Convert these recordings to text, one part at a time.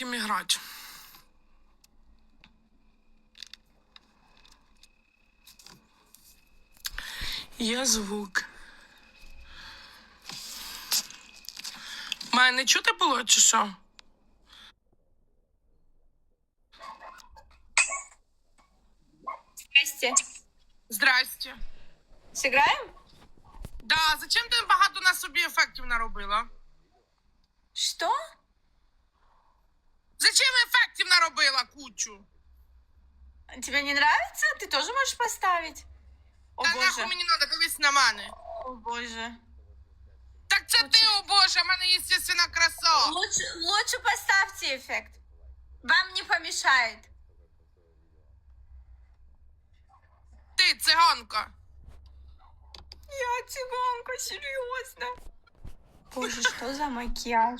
ким играть. Є звук. Має не чути було, чи що? Здрасте. Здрасте. Сыграем? Да, зачем ти багато на собі ефектів наробила? Что? Зачем ефектів наробила кучу? Тебе не нравится? Ты тоже можешь поставить. О Та боже. нахуй мені треба дивись на мене. О боже. Так це ти, о боже, в мене естественна краса. Лучше, лучше поставьте эффект. Вам не помешает. Ти, циганка. Я цыганка, серьезно. Боже, что за макияж?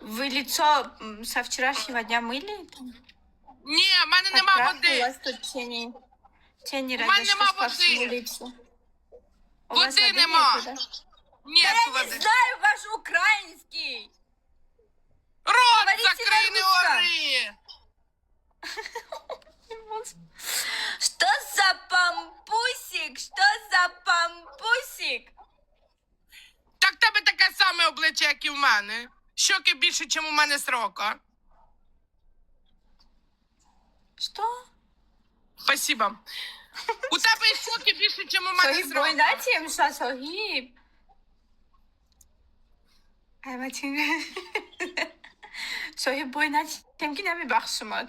Вы лицо м, со вчерашнего дня мыли? Ні, в мене нема Как У води. вас тут тени. Тени У мене разошлись нема по всему води. лицу. У вас Води воды нема. нету, да? Ні, Да я не води. знаю ваш украинский. Рот Говорите закрий, не на русском. ори. Что за пампусик? Что за пампусик? Так в тебе таке саме обличчя, як і в мене. Щоки більше, ніж у мене срока. Что? Спасибо. У тебе і щоки більше, ніж у мене Согиб срока. boyundan yemişler Sohib. Evet yine. Sohib boyundan temkine bir bakışımız.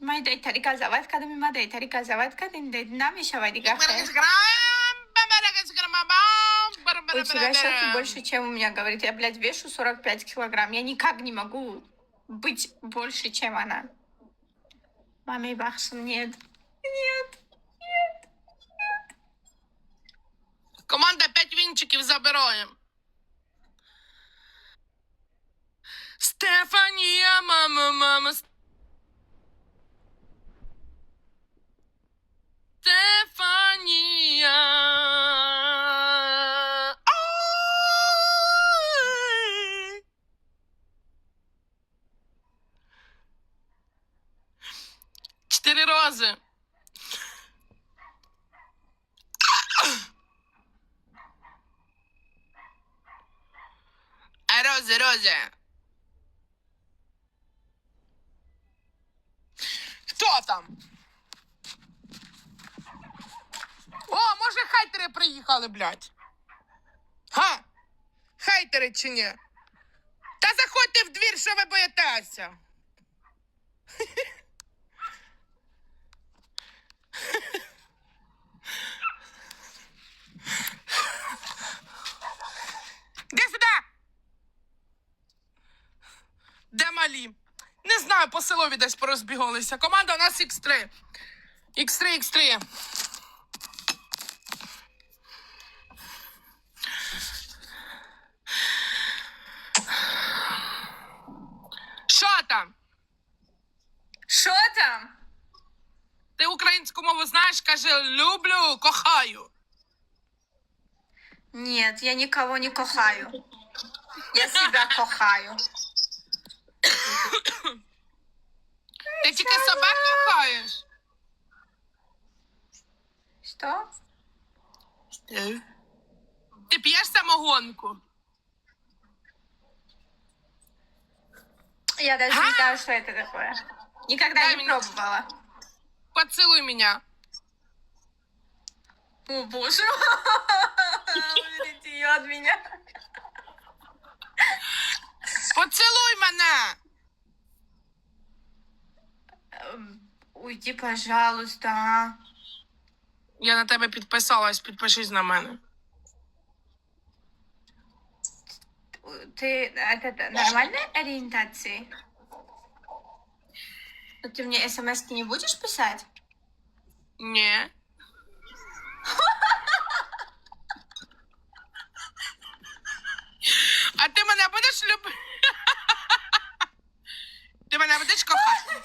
Май дай тарика зават кадами, май дай тарика зават кадин, дай динами шавай дигахте. Мерегес грам, бе мерегес грама ба. У тебя щеки больше, чем у меня, говорит. Я, блядь, вешу 45 килограмм. Я никак не могу быть больше, чем она. Маме бахшин, нет. Нет. Команда 5 вінчиків забираємо. Стефанія, мама, мама. Стефанія. А рози, рози. Хто там? О, може хайтери приїхали, блядь. Га? Хайтери чи ні? Та заходьте в двір, що ви боїтеся. Де сюди? Де малі? Не знаю, по селові десь порозбігалися. Команда у нас X3. X3, X3. Що там? Что там? Ти українську мову знаєш? Каже, люблю, кохаю. Нет, я никого не кохаю. Я себя кохаю. Ти тільки себе кохаєш. Что? Ти п'єш самогонку. Я даже А? не знаю, что это такое. Никогда Дай не мне- пробовала. Поцілуй мене. О, боже. Уберите ее от меня. Поцілуй мене. Эм, Уйди, пожалуйста. а. Я на тебе підписалась, підпишись на мене. Ты это нормальной ориентации? Ну, ты мне смс не будешь писать? Ні. А ти мене будеш любити? Ти мене будеш кохати?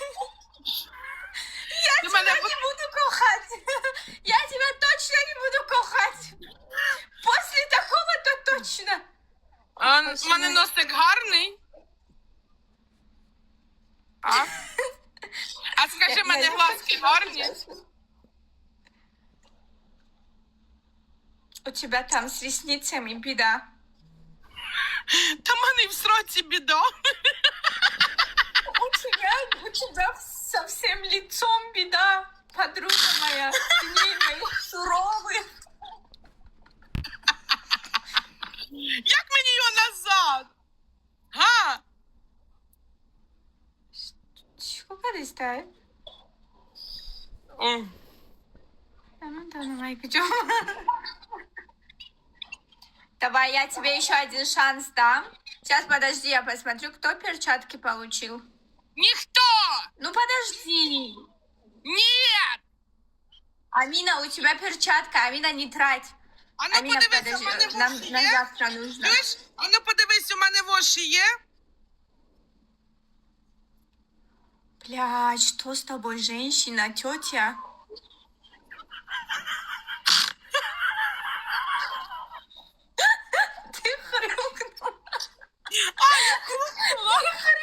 Я Ты тебя меня не бу- буду кохать. Я тебя точно не буду кохать. После такого то точно. А, в мене носик гарний. Такі гарні. У тебя там с ресницами беда. Та в мене і в сроці біда. У тебя, у тебя совсем лицом беда, подруга моя. Ты мои суровый. Як мені його назад? Га? Сколько ты стоишь? О, А ну да, давай я тебе еще один шанс дам. Сейчас, подожди, я посмотрю, кто перчатки получил. Ніхто! Ну, подожди. Ні! Амина, у тебя перчатка. Амина, не трать. А ну Амина, подивись, у мене подожди. Нам, воші нам є. завтра нужно. Чуєш? А ну подивись, у мене воші є. Блядь, что с тобой, женщина, тетя? Ты хрюкнула. Ты хрюкнула.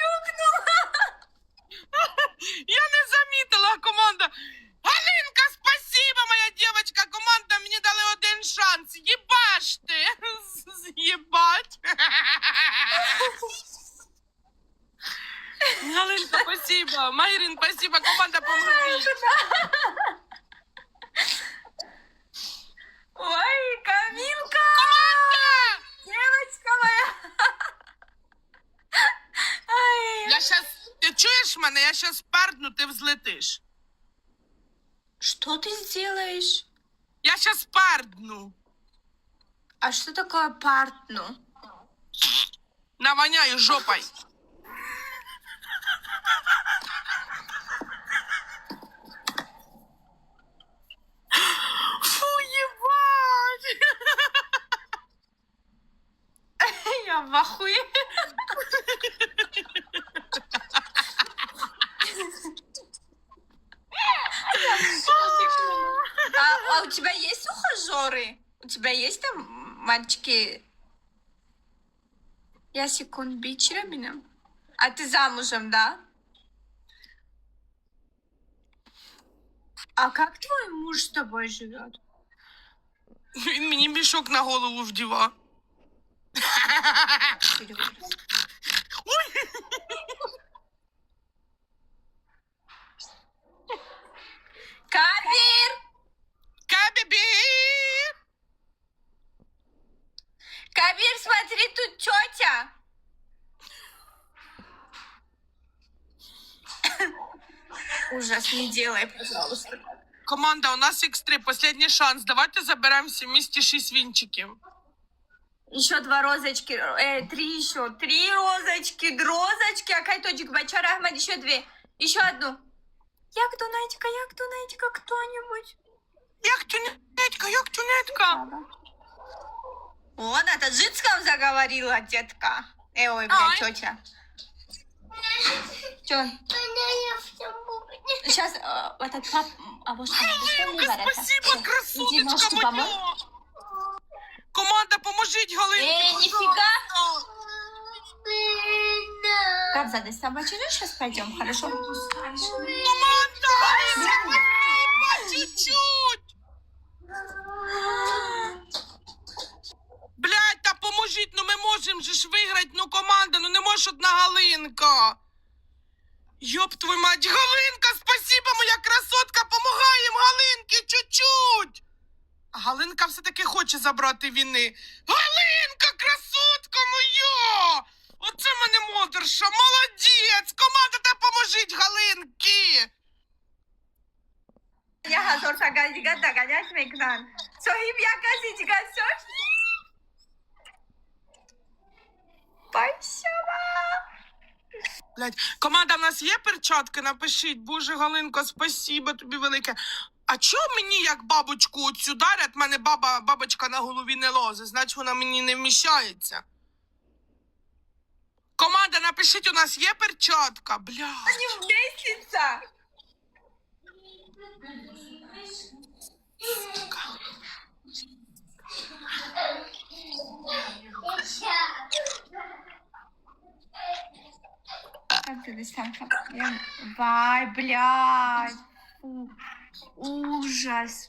Команда. Галинка, спасибо, моя дівчинка. Команда мені дали один шанс. Єбаш ти. З'єбать. Галинка, спасибо. Майрин, спасибо. Команда поможіть. Ой, Камилка! Команда! Девочка моя! Ай. Я щас... Ти чуєш мене? Я щас пердну, ти взлетиш. Что ты сделаешь? Я щас пердну. А что такое партну? Навоняю жопой. Фу, ебать! Я в ахуе. мальчики? Я секунд бичерами. А ты замужем, да? А как твой муж с тобой живет? Він мені мішок на голову вдіва. Ужас, не делай, пожалуйста. Команда, у нас X3, последний шанс. Давайте заберемо всі місті шість вінчиків. Еще два розочки, э, три еще, три розочки, розочки, а кайточек, Бачар Ахмад, еще две, еще одну. Як Дунатика, як Дунатика, кто-нибудь? Як тюнетка, як тюнетка? О, на таджикском заговорила детка. Э, ой, Ай. блядь, тетя. Че? Сейчас, э, этот пап, а вот что, Галинка, спасибо, Иди красоточка ножки моя. помой. Команда, поможіть Галинці. Эй, пожалуйста. нифига. Кабза, ты с тобой через сейчас пойдем, хорошо? Команда, по чуть-чуть. Забрати війни. Галинка, красотка моя! Оце мене модерша, молодець! Команда, та поможіть Галинки! Я hazır sakacıga takacağız mekran. Sohib yakasıcıga sohib. Спасибо. Блядь, команда, в нас є перчатки? Напишіть. Боже, Галинко, спасибо тобі велике. А чого мені як бабочку оцю дарять? Мене баба, бабочка на голові не лозе, значить вона мені не вміщається. Команда, напишіть, у нас є перчатка. Бля. Не вместится. Как ты? Вай, блядь. Фу. Ужас.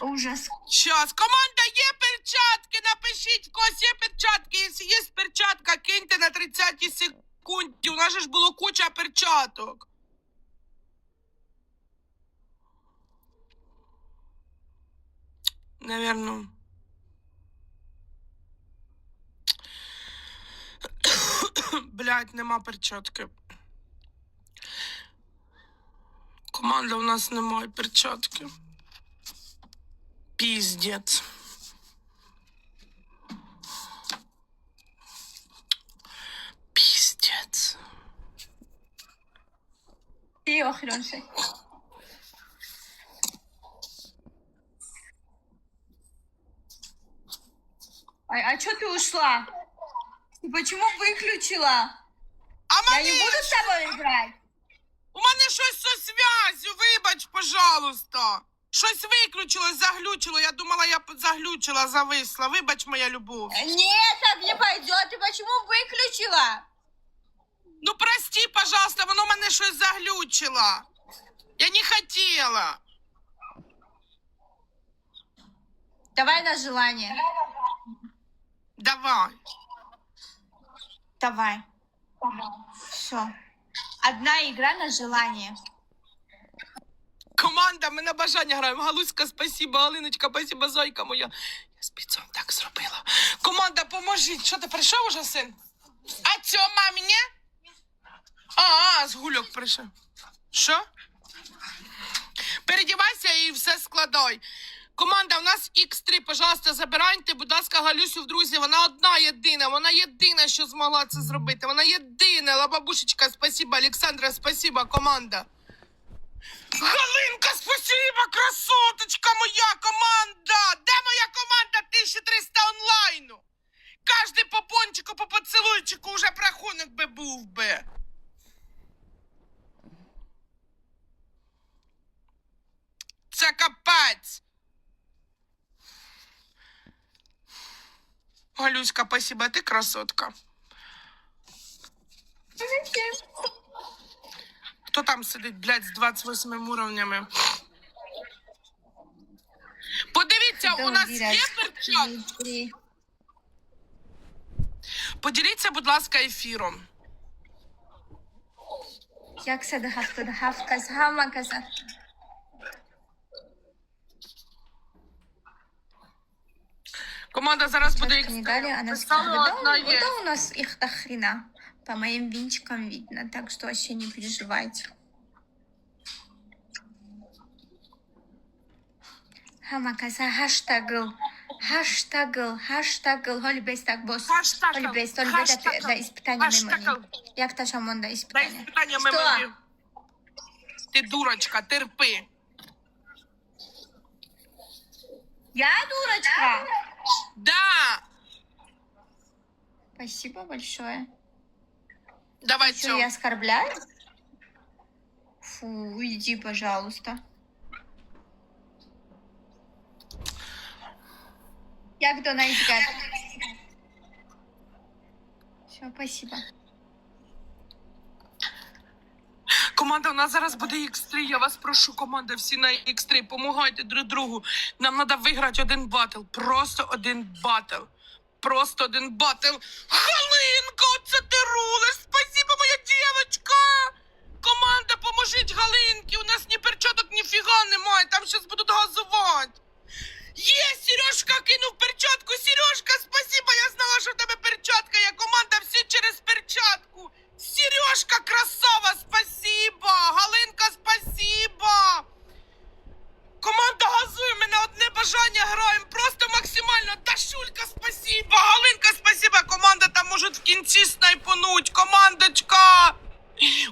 Ужас. Щас, команда, є перчатки, напишіть, в когось є перчатки. Якщо є перчатка, киньте на 30 секунді. У нас ж було куча перчаток. Наверно. Блять, нема перчатки. Команда у нас немає перчатки. Пиздец. Пиздец. Ты охренший. А, а что ты ушла? Ты почему выключила? А Я не буду с тобой играть. У мене щось со зв'язю, вибач, пожалуйста. Щось виключилось, заглючило. Я думала, я заглючила, зависла. Вибач, моя любов. Нет, так не пойдет. Ты почему выключила? Ну прости, пожалуйста, воно мене щось заглючило. Я не хотіла. Давай на желание. Давай. Давай. Все. Одна игра на желание. Команда, ми на бажання граємо. Галуська, спасибо, Галиночка, спасибо, зойка моя. Я спецом так зробила. Команда, поможіть. Що ти прийшов уже, син? А цьо, мамі? А, з гульок прийшов. Що? Передівайся і все складай. Команда, у нас X3, пожалуйста, забирайте, будь ласка, Галюсю в друзі. Вона одна єдина, вона єдина, що змогла це зробити. Вона єдина. Лабабушечка, спасибо, Олександра, спасибо, команда. Галинка, спасибо, красоточка моя команда! Де моя команда 1300 онлайну? Кожний по пончику, по поцілуйчику уже прахунок би був би. Це капець. Галюська, спасибо, ти красотка. Хто там сидить, блядь, з 28 уровнями? Подивіться, у нас є перчатки. Поділіться, будь ласка, ефіром. Як це догавка, догавка, згама, каза. Команда зараз буде Девочка не дали, она Писала сказала, да, одна у- є. да, у нас их до хрена. По моим винчикам видно, так что вообще не переживайте. Хама каза хаштагл, хаштагл, хаштагл, холібейс так бос. Хаштагл, Холібейс, холібейс хаштагл, да іспитання хаштагл. мемоні. Як та шамон да Дай іспитання? питання Що? меморі. Ти дурочка, терпи. Я дурочка? Да. Спасибо большое. Давай Что, я оскорбляю? Фу, уйди, пожалуйста. Як до найдет? Все, спасибо. Команда, у нас зараз буде X3. Я вас прошу, команда, всі на X3. Помагайте друг другу. Нам треба виграти один батл. Просто один батл. Просто один батл. Галинка, оце ти рулиш. Спасибо, моя дівчинка. Команда, поможіть Галинці. У нас ні перчаток, ні фіга немає. Там зараз будуть газувати. Є, Сережка кинув перчатку. Сережка, спасибо. Я знала, що в тебе перчатка. є. команда всі через перчатку. Сережка, красава, спасибо. Галинка, спасибо. Команда газує, ми на одне бажання граємо. Просто максимально. Дашулька, спасибо. Галинка, спасибо. Команда там можуть в кінці снайпануть. Командочка.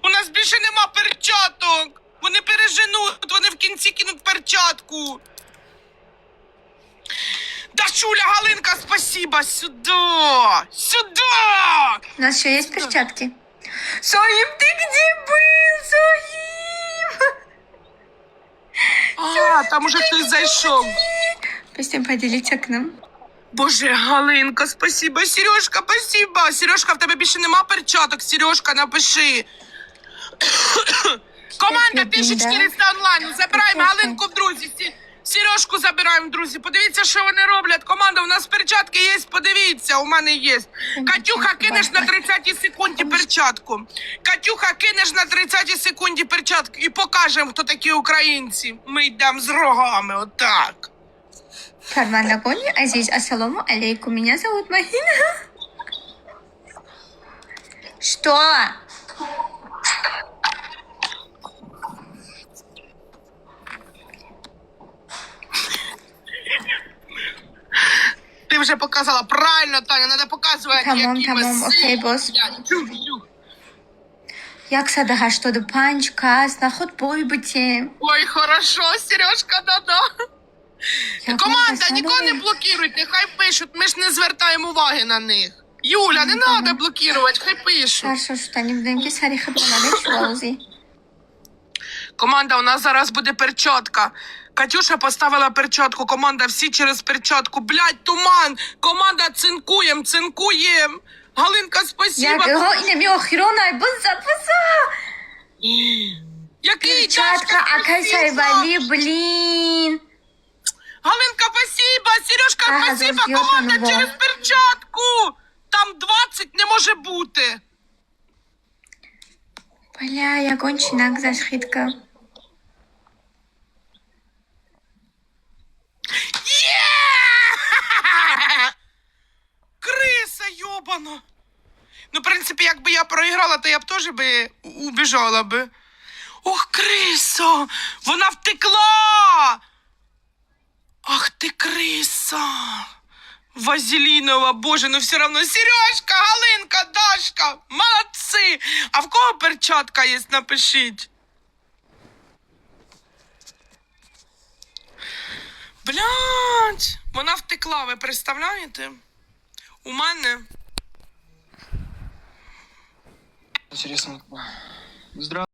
У нас більше нема перчаток. Вони переженуть, вони в кінці кинуть перчатку. Дашуля, Галинка, спасибо. Сюда. Сюда. У нас еще есть перчатки? Соим, ты где был, Соим? А, там уже хтось зайшов. Пусть поделите окном. Боже, Галинка, спасибо. Сережка, спасибо. Сережка, в тебе більше нема перчаток. Сережка, напиши. Команда Чотири, 1400 онлайн. Забираємо Галинку в друзі. Сережку забираємо друзі. Подивіться, що вони роблять. Команда, у нас перчатки є. Подивіться, у мене є. Катюха, кинеш на 30 секунді перчатку. Катюха, кинеш на 30 секунді перчатку і покажемо, хто такі українці. Ми йдемо з рогами, отак. Карван Лагони, Азиз, ассаламу алейкум. Меня зовут Махина. Что? Ти вже показала правильно, Таня, треба показувати, Тамам, які ми тамам, окей, бос. сильні. Тю-тю. Як садаға что-то панч, кас, на ход бой. Ой, хорошо, Сережка, да-да. Команда, нікого не блокируйте, хай пишуть, ми ж не звертаємо уваги на них. Юля, не треба блокувати, хай пишуть. Хорошо, что не будем писать, хабалали, шлоузи. Команда, у нас зараз буде перчатка. Катюша поставила перчатку. Команда, всі через перчатку. Блядь, туман. Команда, цинкуєм, цинкуєм. Галинка, буза. Який Перчатка, а кай спасибо. сайвали, блін. Галинка, спасибо. Сережка, Ага, заждёшь Команда через перчатку. Там 20 не може бути. Бля, я гончинак зашхитка. Є! Криса, йобана. Ну, в принципі, якби я проіграла, то я б теж би убіжала би. Ох, криса! Вона втекла! Ах ти криса! Вазелінова, боже, ну все равно Сережка, Галинка, Дашка, молодці! А в кого перчатка є, напишіть. Блядь, вона втекла, ви представляєте? У мене Интересно. Здравствуйте.